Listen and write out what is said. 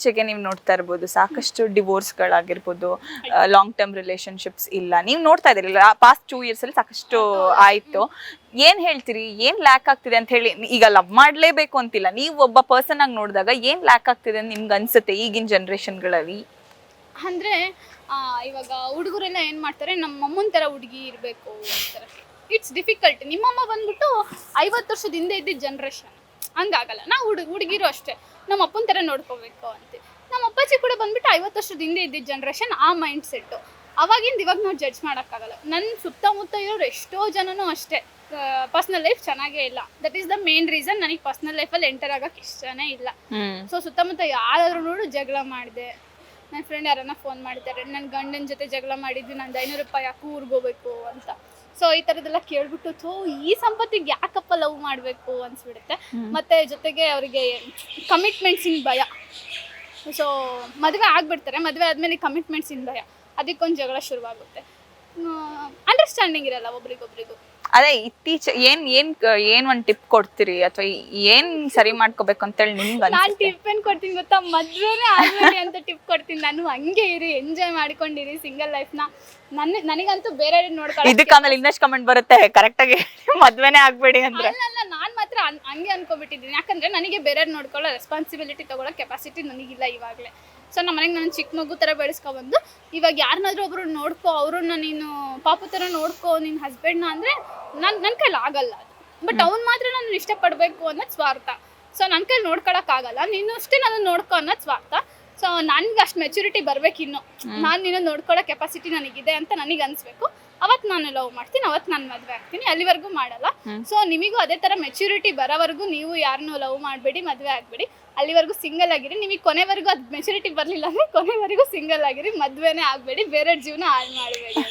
ಇತ್ತೀಚೆಗೆ ನೀವು ನೋಡ್ತಾ ಇರ್ಬೋದು ಸಾಕಷ್ಟು ಡಿವೋರ್ಸ್ಗಳಾಗಿರ್ಬೋದು ಲಾಂಗ್ ಟರ್ಮ್ ರಿಲೇಶನ್ಶಿಪ್ಸ್ ಇಲ್ಲ. ನೀವು ನೋಡ್ತಾ ಇದ್ದೀರಲ್ಲ ಪಾಸ್ಟ್ ಟೂ ಇಯರ್ಸಲ್ಲಿ ಸಾಕಷ್ಟು ಆಯಿತು. ಏನ್ ಹೇಳ್ತೀರಿ ಏನ್ ಲ್ಯಾಕ್ ಆಗ್ತಿದೆ ಅಂತ ಹೇಳಿ ಈಗ ಲವ್ ಮಾಡಲೇಬೇಕು ಅಂತಿಲ್ಲ. ನೀವು ಒಬ್ಬ ಪರ್ಸನ್ ಆಗಿ ನೋಡಿದಾಗ ಏನ್ ಲ್ಯಾಕ್ ಆಗ್ತಿದೆ ಅಂತ ನಿಮ್ಗೆ ಅನ್ಸುತ್ತೆ ಈಗಿನ ಜನ್ರೇಷನ್ಗಳಲ್ಲಿ ಅಂದರೆ ಇವಾಗ ಹುಡುಗರೆಲ್ಲ ಏನು ಮಾಡ್ತಾರೆ ನಮ್ಮ ಅಮ್ಮನ ಥರ ಹುಡುಗಿ ಇರಬೇಕು ಇಟ್ಸ್ ಡಿಫಿಕಲ್ಟ್ ನಿಮ್ಮಮ್ಮ ಬಂದ್ಬಿಟ್ಟು ಐವತ್ತು ವರ್ಷದ ಹಿಂದೆ ಇದ್ದಿದ್ದ ಜನ್ರೇಷನ್ ಹಂಗಾಗಲ್ಲ. ನಾವು ಹುಡುಗ ಹುಡುಗಿರು ಅಷ್ಟೇ. ನಮ್ಮ ಅಪ್ಪನ ಥರ ನೋಡ್ಕೋಬೇಕು ಅಂತ. ನಮ್ಮ ಅಪ್ಪಾಜಿ ಕೂಡ ಬಂದ್ಬಿಟ್ಟು ಐವತ್ತು ವರ್ಷದ ಹಿಂದೆ ಇದ್ದಿದ್ದ ಜನ್ರೇಷನ್ ಆ ಮೈಂಡ್ ಸೆಟ್ಟು ಅವಾಗಿಂದ ಇವಾಗ ನಾವು ಜಡ್ಜ್ ಮಾಡೋಕ್ಕಾಗಲ್ಲ. ನನ್ನ ಸುತ್ತಮುತ್ತ ಇರೋರು ಎಷ್ಟೋ ಜನನೂ ಅಷ್ಟೇ. ಪರ್ಸ್ನಲ್ ಲೈಫ್ ಚೆನ್ನಾಗೇ ಇಲ್ಲ. That is the main reason ನನಗೆ ಪರ್ಸ್ನಲ್ ಲೈಫಲ್ಲಿ ಎಂಟರ್ ಆಗೋಕ್ಕೆ ಇಷ್ಟನೇ ಇಲ್ಲ. ಸೊ ಸುತ್ತಮುತ್ತ ಯಾರಾದ್ರೂ ನೋಡು ಜಗಳ ಮಾಡಿದೆ. ನನ್ನ ಫ್ರೆಂಡ್ ಯಾರನ್ನ ಫೋನ್ ಮಾಡಿದ್ದಾರೆ ನನ್ನ ಗಂಡನ ಜೊತೆ ಜಗಳ ಮಾಡಿದ್ದು ನಂದು ಐನೂರು ರೂಪಾಯಿ ಯಾಕೆ ಊರ್ಗೋಬೇಕು ಅಂತ. ಸೊ ಈ ಥರದ್ದೆಲ್ಲ ಕೇಳ್ಬಿಟ್ಟು ಥೋ ಈ ಸಂಪತ್ತಿಗೆ ಯಾಕಪ್ಪ ಲವ್ ಮಾಡಬೇಕು ಅನ್ಸ್ಬಿಡುತ್ತೆ. ಮತ್ತೆ ಜೊತೆಗೆ ಅವರಿಗೆ ಕಮಿಟ್ಮೆಂಟ್ಸಿನ ಭಯ. ಸೊ ಮದುವೆ ಆಗ್ಬಿಡ್ತಾರೆ. ಮದುವೆ ಆದಮೇಲೆ ಕಮಿಟ್ಮೆಂಟ್ಸಿನ ಭಯ. ಅದಕ್ಕೊಂದು ಜಗಳ ಶುರುವಾಗುತ್ತೆ. ಅಂಡರ್ಸ್ಟ್ಯಾಂಡಿಂಗ್ ಇರಲ್ಲ ಒಬ್ರಿಗೊಬ್ರಿಗೂ. ಅದೇ ಇತ್ತೀಚೆ ಏನ್ ಏನ್ ಏನ್ ಒಂದ್ ಟಿಪ್ ಕೊಡ್ತೀರಿ? ಅಥವಾ ಏನ್ ಸರಿ ಮಾಡ್ಕೋಬೇಕು ಅಂತೇಳಿ ನಿಮ್ಗೆ ನಾನು ಅನ್ಸುತ್ತೆ ಟಿಪ್ ಏನ್ ಕೊಡ್ತೀನಿ ಗೊತ್ತಾ? ಮದ್ವೆನೇ ಆಗ್ಬೇಡಿ ಅಂತ ಟಿಪ್ ಕೊಡ್ತೀನಿ ನಾನು. ಹಂಗೆ ಇರಿ ಎಂಜಾಯ್ ಮಾಡ್ಕೊಂಡಿರಿ ಸಿಂಗಲ್ ಲೈಫ್ ನನ್ನ ನನಗಂತೂ ಬೇರೆ ನೋಡ್ಕೊಳ್ಳಿ ಇದಕ್ಕೆ ಆಮೇಲೆ ಇನ್ನಷ್ಟು ಕಮೆಂಟ್ ಬರುತ್ತೆ. ಕರೆಕ್ಟ್ ಆಗಿ ಮದ್ವೆನೇ ಆಗ್ಬೇಡಿ ಅಂದ್ರೆ. ಅಲ್ಲ ಅಲ್ಲ ನಾನು ಮಾತ್ರ ಅನ್- ಹಂಗೆ ಅನ್ಕೊಬಿಟ್ಟಿದ್ದೀನಿ. ಯಾಕಂದ್ರೆ ನನಗೆ ಬೇರೆ ನೋಡ್ಕೊಳ್ಳೋ ರೆಸ್ಪಾನ್ಸಿಬಿಲಿಟಿ ತಗೊಳ್ಳೋ ಕೆಪಾಸಿಟಿ ನನಗಿಲ್ಲ ಇವಾಗ್ಲೇ. ಸೊ ನಮ್ಮ ಮನೆಗೆ ನಾನು ಚಿಕ್ಕ ಮಗು ಥರ ಬೆಳೆಸ್ಕೊಬಂದು ಇವಾಗ ಯಾರನ್ನಾದ್ರೂ ಒಬ್ರು ನೋಡ್ಕೋ ಅವ್ರನ್ನ ನೀನು ಪಾಪು ಥರ ನೋಡ್ಕೋ ನಿನ್ನ ಹಸ್ಬೆಂಡ್ನ ಅಂದರೆ ನನ್ನ ನನ್ನ ಕೈಲಿ ಆಗಲ್ಲ ಅದು. ಬಟ್ ಅವ್ನು ಮಾತ್ರ ನಾನು ಇಷ್ಟಪಡಬೇಕು ಅನ್ನೋದು ಸ್ವಾರ್ಥ. ಸೊ ನನ್ನ ಕೈಲಿ ನೋಡ್ಕೊಳಕ್ಕಾಗಲ್ಲ. ನೀನು ಅಷ್ಟೇ ನಾನು ನೋಡ್ಕೊ ಅನ್ನೋದು ಸ್ವಾರ್ಥ. ಸೊ ನನ್ಗೆ ಅಷ್ಟು ಮೆಚುರಿಟಿ ಬರ್ಬೇಕಿನ್ನು ನಾನು ನೀನು ನೋಡ್ಕೊಳ್ಳೋ ಕೆಪಾಸಿಟಿ ನನಗಿದೆ ಅಂತ ನನಗೆ ಅನ್ಸ್ಬೇಕು. ಅವತ್ತು ನಾನು ಲವ್ ಮಾಡ್ತೀನಿ ಅವತ್ತು ನಾನು ಮದುವೆ ಆಗ್ತೀನಿ. ಅಲ್ಲಿವರೆಗೂ ಮಾಡಲ್ಲ. ಸೊ ನಿಮಗೂ ಅದೇ ಥರ ಮೆಚುರಿಟಿ ಬರೋವರೆಗೂ ನೀವು ಯಾರನ್ನೂ ಲವ್ ಮಾಡಬೇಡಿ ಮದುವೆ ಆಗಬೇಡಿ. ಅಲ್ಲಿವರೆಗೂ ಸಿಂಗಲ್ ಆಗಿರಿ. ನಿಮಗೆ ಕೊನೆವರೆಗೂ ಅದು ಮೆಚುರಿಟಿ ಬರಲಿಲ್ಲ ಅಂದರೆ ಕೊನೆವರೆಗೂ ಸಿಂಗಲ್ ಆಗಿರಿ ಮದುವೆನೇ ಆಗಬೇಡಿ. ಬೇರೆ ಜೀವನ ಹಾಳು ಮಾಡಬೇಡಿ